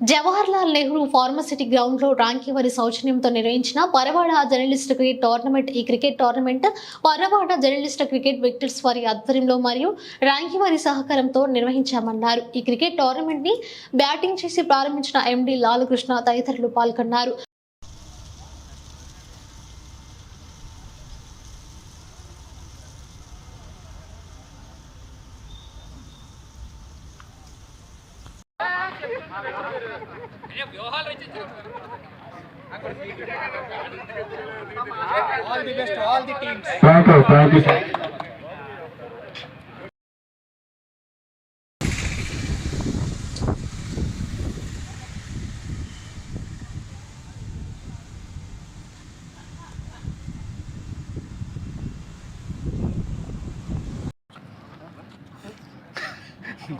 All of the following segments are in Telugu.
జవహర్లాల్ నెహ్రూ ఫార్మసిటీ గ్రౌండ్లో రాంకీ వారి సౌజన్యంతో నిర్వహించిన పరవాడ జర్నలిస్ట్ క్రికెట్ టోర్నమెంట్ ఈ cricket tournament Paravada journalist cricket victors వారి ఆధ్వర్యంలో మరియు రాంకీ వారి సహకారంతో నిర్వహించామన్నారు. ఈ క్రికెట్ టోర్నమెంట్ని బ్యాటింగ్ చేసి ప్రారంభించిన ఎండి లాలకృష్ణ తదితరులు పాల్గొన్నారు. All the best to all the teams. Thank you, thank you, sir.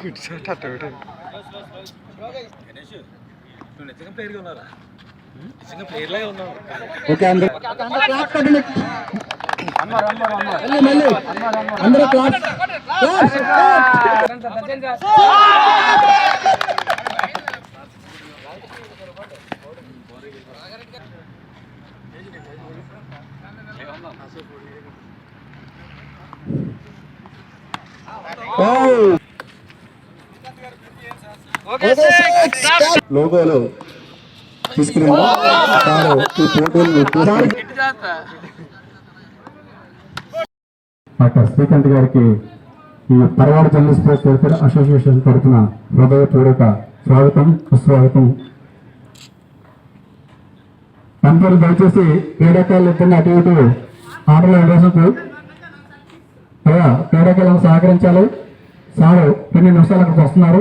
Good, sir. That's okay అందరూ అందరూ క్లాస్ క్లాస్ లోగోలు తీసుకుని సారు ఈ పోటీలు డాక్టర్ శ్రీకాంత్ గారికి ఈ Paravada journalist press welfare association తరఫున హృదయపూర్వక స్వాగతం సుస్వాగతం. అందరూ దయచేసి క్రీడాకారులు ఇద్దరిని అటు ఇటు ఆటలో విడేందుకు అలా క్రీడాకారులను సహకరించాలి. సారు కొన్ని నిమిషాలు అక్కడికి వస్తున్నారు.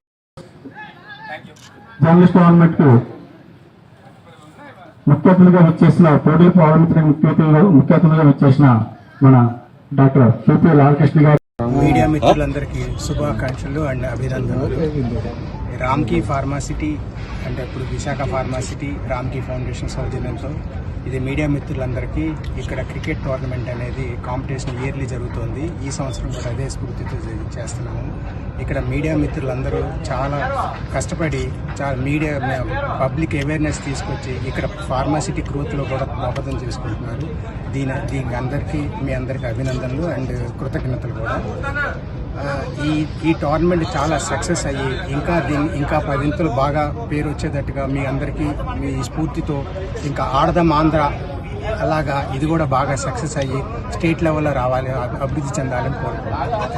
జర్నలిస్ట్ గవర్నమెంట్కు ముఖ్య అతిథిగా వచ్చేసిన పోటీ పార్లమెంటరీ ముఖ్య అతిథిగా ముఖ్య అతిథిగా వచ్చేసిన మన డాక్టర్ సిపి లాలకృష్ణ గారు. మీడియా మిత్రులందరికీ శుభాకాంక్షలు అండ్ అభినందనలు. రామ్కి ఫార్మాసిటీ అంటే ఇప్పుడు విశాఖ ఫార్మాసిటీ రామ్కి ఫౌండేషన్ సౌజన్యంతో ఇది మీడియా మిత్రులందరికీ ఇక్కడ క్రికెట్ టోర్నమెంట్ అనేది కాంపిటీషన్ ఇయర్లీ జరుగుతోంది. ఈ సంవత్సరం కూడా అదే స్ఫూర్తితో చేస్తున్నాము. ఇక్కడ మీడియా మిత్రులందరూ చాలా కష్టపడి చాలా మీడియా పబ్లిక్ అవేర్నెస్ తీసుకొచ్చి ఇక్కడ ఫార్మాసిటీ గ్రోత్లో కూడా దోహదం చేసుకుంటున్నారు. దీని దీనికి అందరికీ మీ అందరికీ అభినందనలు అండ్ కృతజ్ఞతలు కూడా. ఈ ఈ టోర్నమెంట్ చాలా సక్సెస్ అయ్యి ఇంకా దీన్ని ఇంకా పదింతలు బాగా పేరు వచ్చేటట్టుగా మీ అందరికీ మీ స్ఫూర్తితో ఇంకా ఆడదాం ఆంధ్ర అలాగా ఇది కూడా బాగా సక్సెస్ అయ్యి స్టేట్ లెవెల్లో రావాలి అభివృద్ధి చెందాలని కోరుకుంటున్నాను.